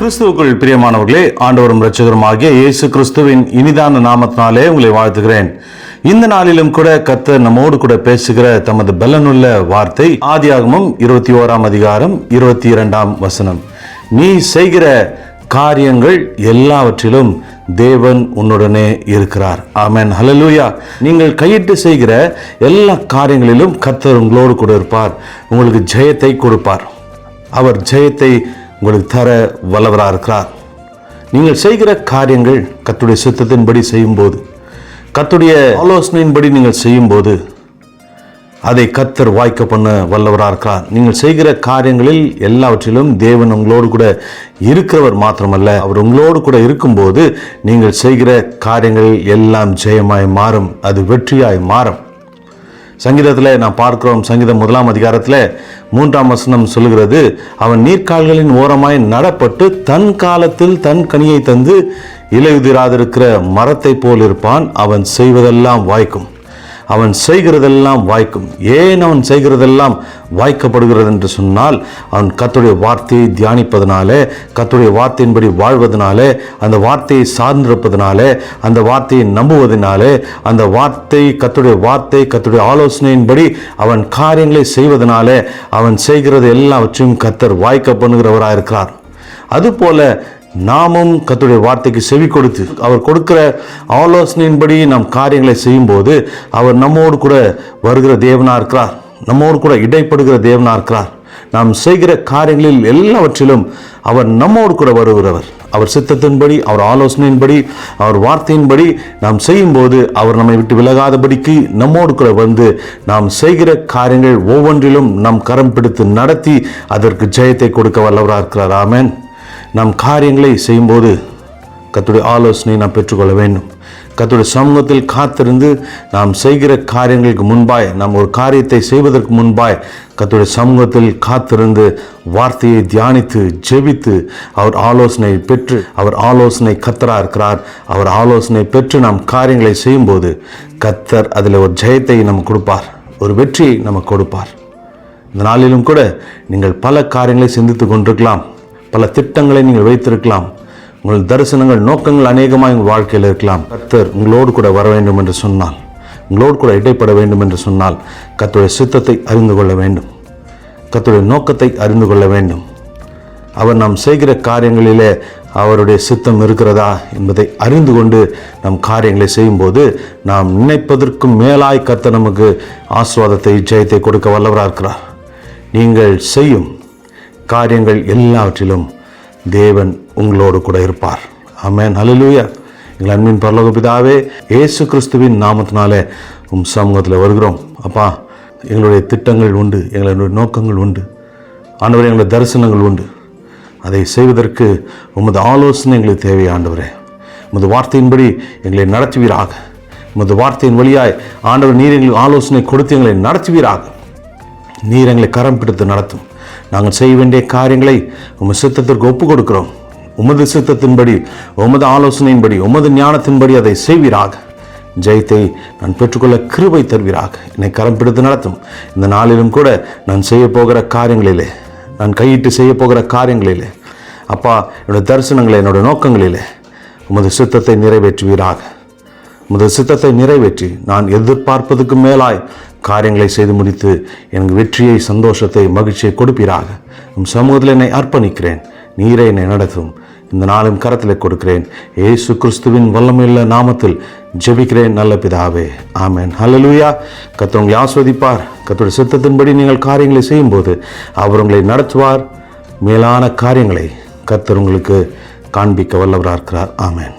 கிறிஸ்துவுக்குள் பிரியமானவர்களே ஆண்டவரும் இரட்சகருமாகிய இயேசு கிறிஸ்துவின் இனிதான நாமத்தினாலே உங்களை வாழ்த்துகிறேன். இந்த நாளிலும் கூட கத்தர் நம்மோடு கூட பேசுகிற தமது பலனுள்ள வார்த்தை ஆதியாகமும் இருபத்தி ஓராம் அதிகாரம் இருபத்தி இரண்டாம் வசனம். நீ செய்கிற காரியங்கள் எல்லாவற்றிலும் தேவன் உன்னுடனே இருக்கிறார். ஆமேன். ஹலலூயா நீங்கள் கையிட்டு செய்கிற எல்லா காரியங்களிலும் கத்தர் உங்களோடு கூட இருப்பார். உங்களுக்கு ஜெயத்தை கொடுப்பார். அவர் ஜெயத்தை உங்களுக்கு தர வல்லவராக இருக்கிறார். நீங்கள் செய்கிற காரியங்கள் கத்துடைய சித்தத்தின்படி செய்யும்போது கத்துடைய ஆலோசனையின்படி நீங்கள் செய்யும்போது அதை கத்தர் வாய்க்க பண்ண வல்லவராக இருக்கிறார். நீங்கள் செய்கிற காரியங்களில் எல்லாவற்றிலும் தேவன் உங்களோடு கூட இருக்கிறவர் மாத்திரமல்ல. அவர் உங்களோடு கூட இருக்கும்போது நீங்கள் செய்கிற காரியங்கள் எல்லாம் ஜெயமாய் மாறும். அது வெற்றியாய் மாறும். சங்கீதத்தில் நான் பார்க்கிறோம் சங்கீதம் முதலாம் அதிகாரத்தில் மூன்றாம் வசனம் சொல்லுகிறது அவன் நீர்க்கால்களின் ஓரமாய் நடப்பட்டு தன் காலத்தில் தன் கனியை தந்து இலையுதிராதிருக்கிற மரத்தை போல் இருப்பான் அவன் செய்வதெல்லாம் வாய்க்கும். அவன் செய்கிறதெல்லாம் வாய்க்கும். ஏன் அவன் செய்கிறதெல்லாம் வாய்க்கப்படுகிறது என்று சொன்னால் அவன் கத்துடைய வார்த்தையை தியானிப்பதனாலே கத்துடைய வார்த்தையின்படி வாழ்வதனாலே அந்த வார்த்தையை சார்ந்திருப்பதனாலே அந்த வார்த்தையை நம்புவதனாலே அந்த வார்த்தை கத்துடைய வார்த்தை கத்துடைய ஆலோசனையின்படி அவன் காரியங்களை செய்வதனாலே அவன் செய்கிறது எல்லாவற்றையும் கத்தர் வாய்க்க பண்ணுகிறவராக இருக்கிறார் அதுபோல நாமும் கத்துடைய வார்த்தைக்கு செவி கொடுத்து அவர் கொடுக்கிற ஆலோசனையின்படி நாம் காரியங்களை செய்யும்போது அவர் நம்மோடு கூட வருகிற தேவனா இருக்கிறார். நம்மோடு கூட இடைப்படுகிற தேவனா இருக்கிறார். நாம் செய்கிற காரியங்களில் எல்லாவற்றிலும் அவர் நம்மோடு கூட வருகிறவர். அவர் சித்தத்தின்படி அவர் ஆலோசனையின்படி அவர் வார்த்தையின்படி நாம் செய்யும்போது அவர் நம்மை விட்டு விலகாதபடிக்கு நம்மோடு கூட வந்து நாம் செய்கிற காரியங்கள் ஒவ்வொன்றிலும் நம் கரம் பிடித்து நடத்தி அதற்கு ஜெயத்தை கொடுக்க வல்லவராக இருக்கிறார். ஆமேன். நாம் காரியங்களை செய்யும்போது கத்துடைய ஆலோசனை நாம் பெற்றுக்கொள்ள வேண்டும். கத்துடைய சமூகத்தில் காத்திருந்து நாம் செய்கிற காரியங்களுக்கு முன்பாய் நாம் ஒரு காரியத்தை செய்வதற்கு முன்பாய் கத்துடைய சமூகத்தில் காத்திருந்து வார்த்தையை தியானித்து ஜெபித்து அவர் ஆலோசனை பெற்று அவர் ஆலோசனை கத்தராக இருக்கிறார். அவர் ஆலோசனை பெற்று நாம் காரியங்களை செய்யும்போது கத்தர் அதில் ஒரு ஜெயத்தை நமக்கு கொடுப்பார். ஒரு வெற்றியை நமக்கு கொடுப்பார். இந்த நாளிலும் கூட நீங்கள் பல காரியங்களை சிந்தித்து கொண்டிருக்கலாம். பல திட்டங்களை நீங்கள் வைத்திருக்கலாம். உங்கள் தரிசனங்கள் நோக்கங்கள் அநேகமாக உங்கள் வாழ்க்கையில் இருக்கலாம். கர்த்தர் உங்களோடு கூட வர வேண்டும் என்று சொன்னால் உங்களோடு கூட இடைப்பட வேண்டும் என்று சொன்னால் கத்துடைய சித்தத்தை அறிந்து கொள்ள வேண்டும். கத்துடைய நோக்கத்தை அறிந்து கொள்ள வேண்டும். அவர் நாம் செய்கிற காரியங்களிலே அவருடைய சித்தம் இருக்கிறதா என்பதை அறிந்து கொண்டு நம் காரியங்களை செய்யும்போது நாம் நினைப்பதற்கும் மேலாய் கத்த நமக்கு ஆஸ்வாதத்தை ஜெயத்தை கொடுக்க வல்லவராக இருக்கிறார் நீங்கள் செய்யும் காரியங்கள் எல்லாவற்றிலும் தேவன் உங்களோடு கூட இருப்பார். ஆமென். அலலூயா எங்கள் அன்பின் பரலோக பிதாவே இயேசு கிறிஸ்துவின் நாமத்தினாலே உம் சமூகத்தில் வருகிறோம். அப்பா எங்களுடைய திட்டங்கள் உண்டு எங்களுடைய நோக்கங்கள் உண்டு. ஆண்டவரே எங்களுடைய தரிசனங்கள் உண்டு. அதை செய்வதற்கு உமது ஆலோசனை எங்களுக்கு தேவை ஆண்டவரே. உமது வார்த்தையின்படி எங்களை நடத்துவீராக. உமது வார்த்தையின் வழியாய் ஆண்டவர் நீர் எங்களுக்கு ஆலோசனை கொடுத்து எங்களை நடத்துவீராக. நீர் எங்களை கரம் பிடித்து நடத்தும். நாங்கள் செய்ய வேண்டிய காரியங்களை உமது சித்தத்திற்கு ஒப்பு கொடுக்கிறோம் உமது சித்தத்தின்படி உமது ஆலோசனையின்படி உமது ஞானத்தின்படி அதை செய்வீராக. ஜெயத்தை நான் பெற்றுக்கொள்ள கிருபை தருவீராக. என்னை கரம் பிடித்து நடத்தும். இந்த நாளிலும் கூட நான் செய்ய போகிற காரியங்களிலே நான் கையிட்டு செய்ய போகிற காரியங்களிலே அப்பா என்னோட தரிசனங்களை என்னோட நோக்கங்களிலே உமது சித்தத்தை நிறைவேற்றுவீராக. உமது சித்தத்தை நிறைவேற்றி நான் எதிர்பார்ப்பதற்கு மேலாய் காரியங்களை செய்து முடித்து எனக்கு வெற்றியை சந்தோஷத்தை மகிழ்ச்சியை கொடுப்பீராக. உம் சமூகத்தில் என்னை அர்ப்பணிக்கிறேன். நீரை என்னை நடத்தும். இந்த நாளும் கரத்தில் கொடுக்கிறேன். ஏசு கிறிஸ்துவின் வல்லமையுள்ள நாமத்தில் ஜெபிக்கிறேன் நல்ல பிதாவே. ஆமேன். ஹalleluya. கத்தவங்களை ஆஸ்வதிப்பார். கர்த்தருடைய சித்தத்தின்படி நீங்கள் காரியங்களை செய்யும்போது அவர் உங்களை நடத்துவார். மேலான காரியங்களை கத்தர் உங்களுக்கு காண்பிக்க வல்லவராக இருக்கிறார் ஆமேன்.